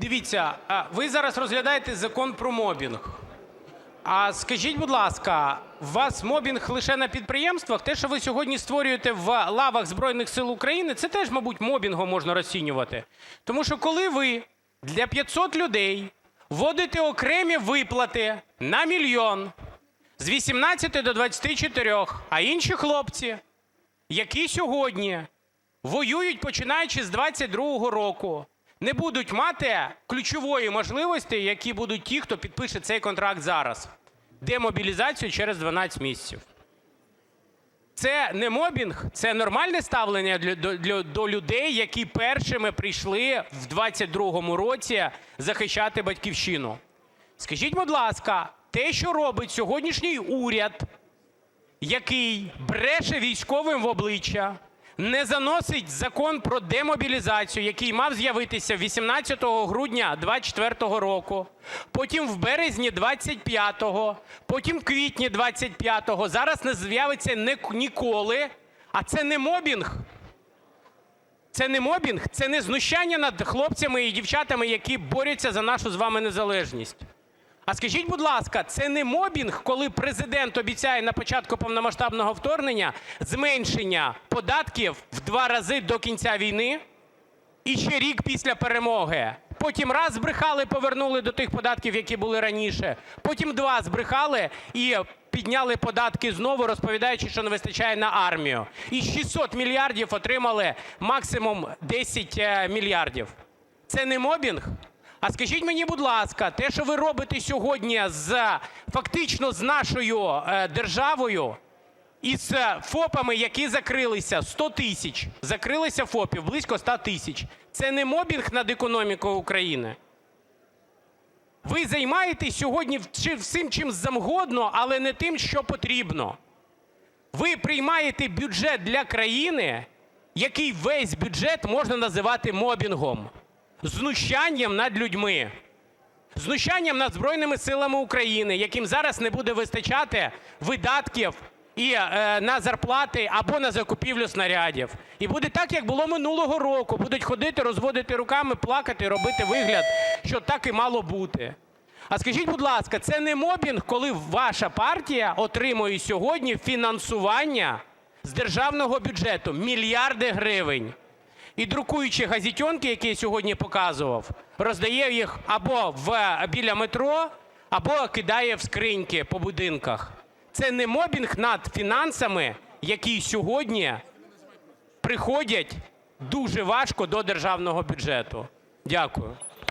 Дивіться, ви зараз розглядаєте закон про мобінг. А скажіть, будь ласка, у вас мобінг лише на підприємствах? Те, що ви сьогодні створюєте в лавах Збройних сил України, це теж, мабуть, мобінгом можна розцінювати. Тому що коли ви для 500 людей вводите окремі виплати на мільйон з 18 до 24, а інші хлопці, які сьогодні воюють починаючи з 22-го року, не будуть мати ключової можливості, які будуть ті, хто підпише цей контракт зараз. Демобілізацію через 12 місяців. Це не мобінг, це нормальне ставлення для, до людей, які першими прийшли в 22-му році захищати батьківщину. Скажіть, будь ласка, те, що робить сьогоднішній уряд, який бреше військовим в обличчя, не заносить закон про демобілізацію, який мав з'явитися 18 грудня 24-го року, потім в березні 25-го, потім в квітні 25-го, зараз не з'явиться ніколи. А це не мобінг? Це не мобінг, це не знущання над хлопцями і дівчатами, які борються за нашу з вами незалежність. А скажіть, будь ласка, це не мобінг, коли Президент обіцяє на початку повномасштабного вторгнення зменшення податків в два рази до кінця війни і ще рік після перемоги? Потім раз збрехали, повернули до тих податків, які були раніше. Потім два збрехали і підняли податки знову, розповідаючи, що не вистачає на армію. І 600 мільярдів отримали максимум 10 е, мільярдів. Це не мобінг? А скажіть мені, будь ласка, те, що ви робите сьогодні фактично з нашою е, державою і з ФОПами, які закрилися, 100 тисяч, закрилися ФОПів, близько 100 тисяч, це не мобінг над економікою України? Ви займаєтесь сьогодні всім чим завгодно, але не тим, що потрібно. Ви приймаєте бюджет для країни, який весь бюджет можна називати мобінгом, знущанням над людьми, знущанням над Збройними силами України, яким зараз не буде вистачати видатків і е, на зарплати або на закупівлю снарядів. І буде так, як було минулого року. Будуть ходити, розводити руками, плакати, робити вигляд, що так і мало бути. А скажіть, будь ласка, це не мобінг, коли ваша партія отримує сьогодні фінансування з державного бюджету мільярди гривень. І друкуючи газетенки, які я сьогодні показував, роздає їх або біля метро, або кидає в скриньки по будинках. Це не мобінг над фінансами, які сьогодні приходять дуже важко до державного бюджету. Дякую.